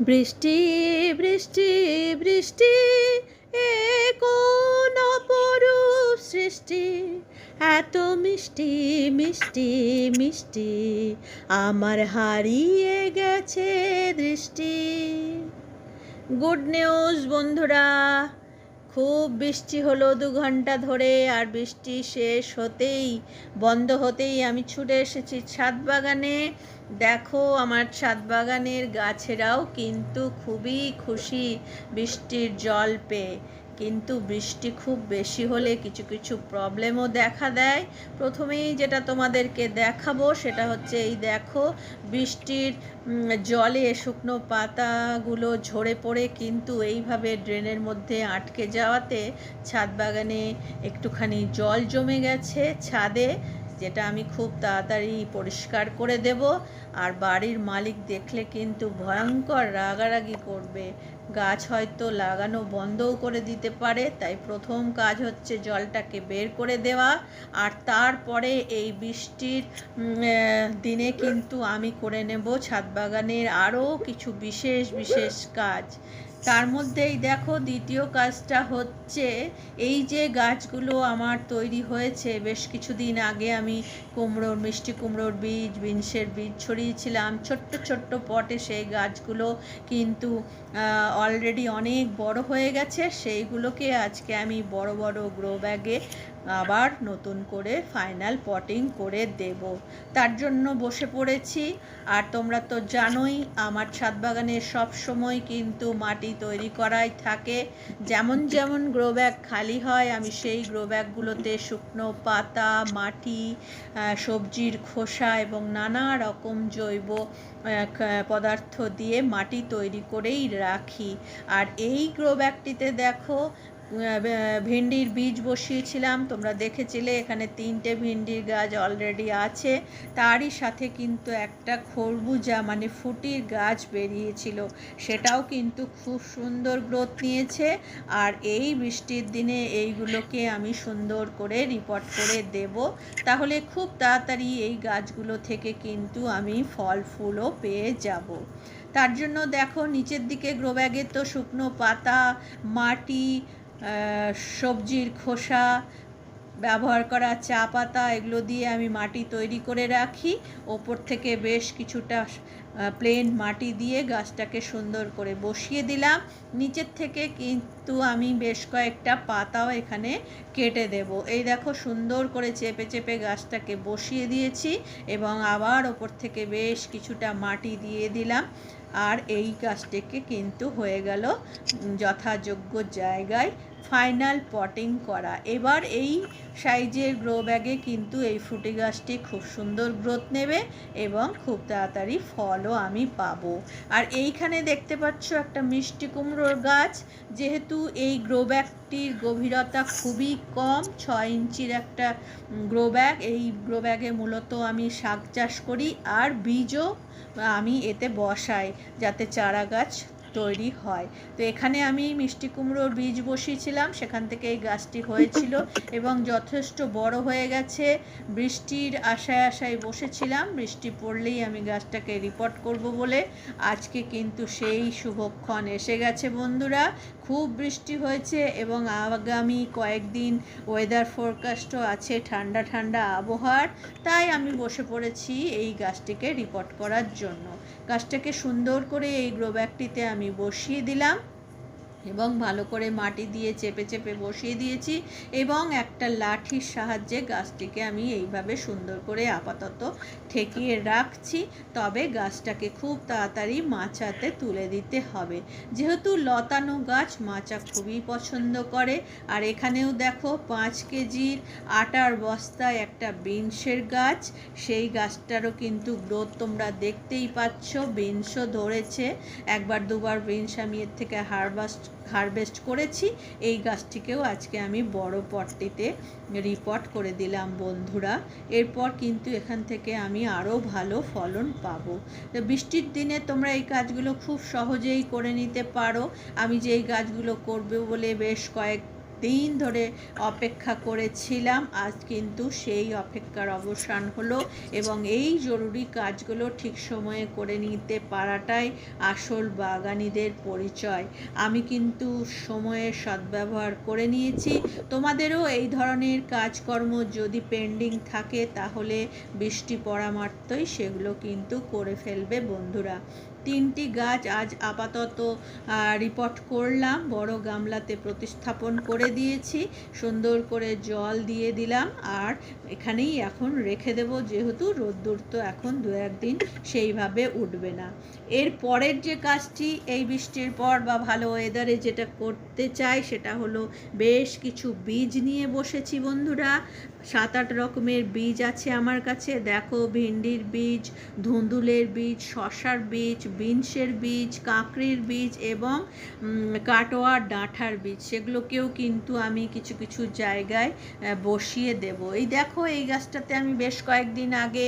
বৃষ্টি বৃষ্টি বৃষ্টি, এ কোন অপরূপ সৃষ্টি? এত মিষ্টি মিষ্টি মিষ্টি, আমার হারিয়ে গেছে দৃষ্টি। গুড নিউজ, বন্ধুরা। খুব বৃষ্টি হলো দু ঘণ্টা ধরে আর বৃষ্টি শেষ হতেই, বন্ধ হতেই আমি ছুটে এসেছি ছাদ বাগানে দেখো আমার ছাদ বাগানের গাছেরাও কিন্তু খুবই খুশি বৃষ্টির জল পেয়ে। কিন্তু বৃষ্টি খুব বেশি হলে কিছু কিছু প্রবলেমও দেখা দেয়। প্রথমেই যেটা তোমাদেরকে দেখাবো সেটা হচ্ছে এই দেখো, বৃষ্টির জলে শুকনো পাতাগুলো ঝরে পড়ে কিন্তু এইভাবে ড্রেনের মধ্যে আটকে যাওয়াতে ছাদ বাগানে একটুখানি জল জমে গেছে। ছাদে, যেটা আমি খুব তাড়াতাড়ি পরিষ্কার করে দেব। আর বাড়ির মালিক দেখলে কিন্তু ভয়ঙ্কর রাগারাগি করবে। গাছ হয়তো লাগানো বন্ধও করে দিতে পারে, তাই প্রথম কাজ হচ্ছে জলটাকে বের করে দেওয়া। আর তারপরে এই বৃষ্টির দিনে কিন্তু আমি করে নেব ছাদ বাগানের আরও কিছু বিশেষ বিশেষ কাজ। তার মধ্যেই দেখো দ্বিতীয় কাজটা হচ্ছে, এই যে গাছগুলো আমার তৈরি হয়েছে, বেশ কিছুদিন আগে আমি কুমড়োর, মিষ্টি কুমড়োর বীজ, বিনসের বীজ ছড়িয়েছিলাম। ছোট্ট ছোট্ট পটে সেই গাছগুলো কিন্তু অলরেডি অনেক বড় হয়ে গেছে। সেইগুলোকে আজকে আমি বড় বড় গ্রো ব্যাগে আবার নতুন করে ফাইনাল পটিং করে দেব। তার জন্য বসে পড়েছি। আর তোমরা তো জানোই, আমার ছাদ বাগানে সব সময় কিন্তু মাটি তৈরি করাই থাকে। যেমন যেমন গ্রো ব্যাগ খালি হয়, আমি সেই গ্রো ব্যাগগুলোতে শুকনো পাতা, মাটি সবজির খোসা এবং নানা রকম জৈব পদার্থ দিয়ে মাটি তৈরি করেই রাখি। আর এই গ্রো ব্যাগটিতে দেখো ভেন্ডির বীজ বসিয়েছিলাম। তোমরা দেখেছিলে, এখানে তিনটে ভেন্ডির গাছ অলরেডি আছে। তারই সাথে কিন্তু একটা খরবুজা মানে ফুটির গাছ বেরিয়েছিল। সেটাও কিন্তু খুব সুন্দর গ্রোথ নিয়েছে। আর এই বৃষ্টির দিনে এইগুলোকে আমি সুন্দর করে রিপোর্ট করে দেব। তাহলে খুব তাড়াতাড়ি এই গাছগুলো থেকে কিন্তু আমি ফল, ফুলও পেয়ে যাব। তার জন্য দেখো, নিচের দিকে গ্রো ব্যাগে তো শুকনো পাতা, মাটি সবজির খোসা ব্যবহার করা চা পাতা, এগুলো দিয়ে আমি মাটি তৈরি করে রাখি। ওপর থেকে বেশ কিছুটা প্লেন মাটি দিয়ে গাছটাকে সুন্দর করে বসিয়ে দিলাম। নিচের থেকে কিন্তু আমি বেশ কয়েকটা পাতাও এখানে কেটে দেব। এই দেখো সুন্দর করে চেপে চেপে গাছটাকে বসিয়ে দিয়েছি এবং আবার ওপর থেকে বেশ কিছুটা মাটি দিয়ে দিলাম। আর এই গাছটিকে কিন্তু হয়ে গেল যথাযোগ্য জায়গায় ফাইনাল পটিং করা। এবার এই সাইজের গ্রো ব্যাগে কিন্তু এই ফ্রুটি গাছটি খুব সুন্দর গ্রোথ নেবে এবং খুব তাড়াতাড়ি ফলও আমি পাবো। আর এইখানে দেখতে পাচ্ছ একটা মিষ্টি কুমড়োর গাছ। যেহেতু এই গ্রো ব্যাগটির গভীরতা খুবই কম, ছয় ইঞ্চির একটা গ্রো ব্যাগ, এই গ্রো ব্যাগে মূলত আমি শাক চাষ করি আর বীজও আমি এতে বসাই যাতে চারা গাছ তৈরি হয়। তো এখানে আমি মিষ্টি কুমড়োর বীজ বসিয়েছিলাম, সেখান থেকে এই গাছটি হয়েছিল এবং যথেষ্ট বড় হয়ে গেছে। বৃষ্টির আশায় আশায় বসেছিলাম, বৃষ্টি পড়লেই আমি গাছটাকে রিপোর্ট করব বলে। আজকে কিন্তু সেই শুভক্ষণ এসে গেছে বন্ধুরা। খুব বৃষ্টি হয়েছে এবং আগামী কয়েকদিন ওয়েদার ফোরকাস্টও আছে ঠান্ডা ঠান্ডা আবহাওয়ার। তাই আমি বসে পড়েছি এই গাছটিকে রিপোর্ট করার জন্য। গাছটাকে সুন্দর করে এই গ্রোব্যাগটিতে আমি বসিয়ে দিলাম। এবং ভালো করে মাটি দিয়ে চেপে চেপে বসিয়ে দিয়েছি এবং একটা লাঠির সাহায্যে গাছটিকে আমি এইভাবে সুন্দর করে আপাতত ঠেকিয়ে রাখছি। তবে গাছটাকে খুব তাড়াতাড়ি মাচাতে তুলে দিতে হবে। যেহেতু লতানো গাছ, মাচা খুবই পছন্দ করে। আর এখানেও দেখো পাঁচ কেজির আটার বস্তায় একটা বিনসের গাছ। সেই গাছটারও কিন্তু গ্রোথ তোমরা দেখতেই পাচ্ছ, বিনসও ধরেছে। একবার দুবার বিনস আমি এর থেকে হারবাস্ট হারভেস্ট করেছি। এই গাছটিকেও আজকে আমি বড় পটটিতে রিপোর্ট করে দিলাম বন্ধুরা। এরপর কিন্তু এখান থেকে আমি আরও ভালো ফলন পাবো। তো বৃষ্টির দিনে তোমরা এই কাজগুলো খুব সহজেই করে নিতে পারো। আমি যে এই গাছগুলো করবে বলে বেশ কয়েক দিন ধরে অপেক্ষা করেছিলাম। আজ কিন্তু সেই অপেক্ষার অবসান হলো এবং এই জরুরি কাজগুলো ঠিক সময়ে করে নিতে পারাটাই আসল বাগানিদের পরিচয়। আমি কিন্তু সময়ের সদ্ব্যবহার করে নিয়েছি। তোমাদেরও এই ধরনের কাজকর্ম যদি পেন্ডিং থাকে, তাহলে বৃষ্টি পড়া সেগুলো কিন্তু করে ফেলবে বন্ধুরা। তিনটি গাছ আজ আপাতত রিপোর্ট করলাম। বড় গামলাতে প্রতিস্থাপন করে দিয়েছি, সুন্দর করে জল দিয়ে দিলাম আর এখানেই এখন রেখে দেব, যেহেতু রোদ্দুর তো এখন দু একদিন সেইভাবে উঠবে না। এর পরের যে কাজটি এই বৃষ্টির পর বা ভালো ওয়েদারে যেটা করতে চাই সেটা হলো বেশ কিছু বীজ নিয়ে বসেছি বন্ধুরা। সাত আট রকমের বীজ আছে আমার কাছে। দেখো, ভিন্ডির বীজ, ধুন্দুলের বীজ, শশার বীজ, বিনসের বীজ, কাঁকড়ির বীজ এবং কাটোয়ার ডাঁঠার বীজ। সেগুলোকেও কিন্তু আমি কিছু কিছু জায়গায় বসিয়ে দেব। এই দেখো, এই গাছটাতে আমি বেশ কয়েকদিন আগে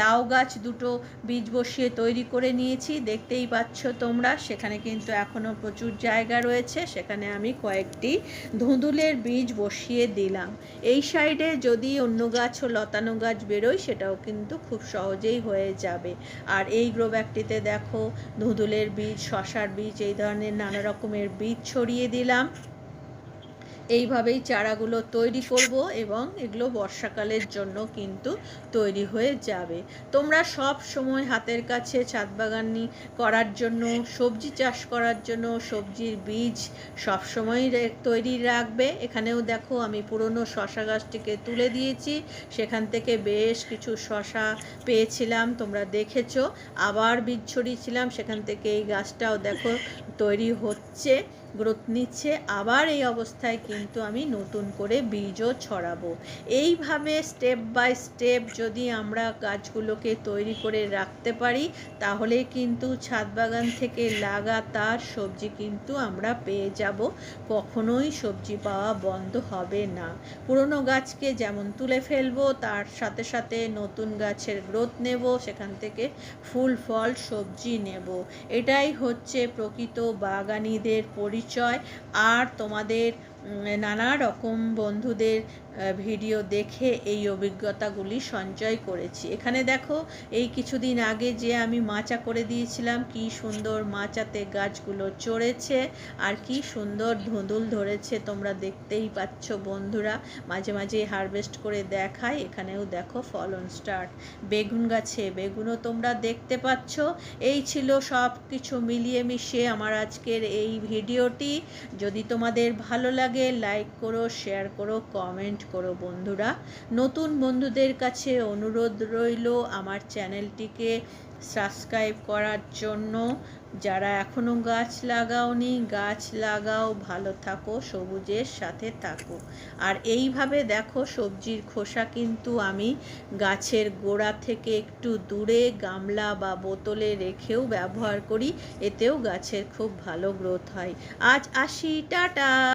লাউ গাছ দুটো বীজ বসিয়ে তৈরি করে নিয়েছি। দেখতেই পাচ্ছ তোমরা, সেখানে কিন্তু এখনও প্রচুর জায়গা রয়েছে। সেখানে আমি কয়েকটি ধুঁদুলের বীজ বসিয়ে দিলাম। এই সাইডে যদি অন্য গাছ ও লতানো গাছ বেরোয়, সেটাও কিন্তু খুব সহজেই হয়ে যাবে। আর এই গ্রো ব্যাগটিতে দেখো ধুঁদুলের বীজ, শশার বীজ, এই ধরনের নানা রকমের বীজ ছড়িয়ে দিলাম। এইভাবেই চারাগুলো তৈরি করব এবং এগুলো বর্ষাকালের জন্য কিন্তু তৈরি হয়ে যাবে। তোমরা সব সময় হাতের কাছে ছাদ বাগানি করার জন্য, সবজি চাষ করার জন্য সবজির বীজ সব সময় তৈরি রাখবে। এখানেও দেখো আমি পুরনো শশা গাছটিকে তুলে দিয়েছি। সেখান থেকে বেশ কিছু শশা পেয়েছিলাম, তোমরা দেখেছ। আবার বীজ ছড়িয়েছিলাম, সেখান থেকে এই গাছটাও দেখো তৈরি হচ্ছে। গ্রোথ নিচ্ছে, আবার এই অবস্থায় কিন্তু আমি নতুন করে বীজও ছড়াবো। এইভাবে স্টেপ বাই স্টেপ যদি আমরা গাছগুলোকে তৈরি করে রাখতে পারি, তাহলে কিন্তু ছাদ বাগান থেকে লাগাতার সবজি কিন্তু আমরা পেয়ে যাব। কখনোই সবজি পাওয়া বন্ধ হবে না। পুরনো গাছকে যেমন তুলে ফেলব, তার সাথে সাথে নতুন গাছের গ্রোথ নেব, সেখান থেকে ফুল, ফল, সবজি নেব। এটাই হচ্ছে প্রকৃত বাগানিদের পরিচয় আর তোমাদের নানা রকম বন্ধুদের ভিডিও দেখে এই অভিজ্ঞতাগুলি সঞ্চয় করেছি। এখানে দেখো, এই কিছুদিন আগে যে আমি মাচা করে দিয়েছিলাম, কি সুন্দর মাচাতে গাছগুলো চড়েছে আর কি সুন্দর ধুঁদুল ধরেছে, তোমরা দেখতেই পাচ্ছ বন্ধুরা। মাঝে মাঝে হারভেস্ট করে দেখায় এখানেও দেখো ফলন স্টার্ট। বেগুন গাছে, বেগুনও তোমরা দেখতে পাচ্ছ। এই ছিল সব কিছু মিলিয়ে মিশিয়ে আমার আজকের এই ভিডিওটি। যদি তোমাদের ভালো লাগে লাইক করো শেয়ার করো কমেন্ট করো বন্ধুরা। নতুন বন্ধুদের কাছে অনুরোধ রইল আমার চ্যানেলটিকে সাবস্ক্রাইব করার জন্য। যারা এখনও গাছ লাগাওনি, গাছ লাগাও, ভালো থাকো, সবুজের সাথে থাকো। আর এইভাবে দেখো সবজির খোসা কিন্তু আমি গাছের গোড়া থেকে একটু দূরে গামলা বা বোতলে রেখেও ব্যবহার করি, এতেও গাছের খুব ভালো গ্রোথ হয়। আজ আসি, টাটা!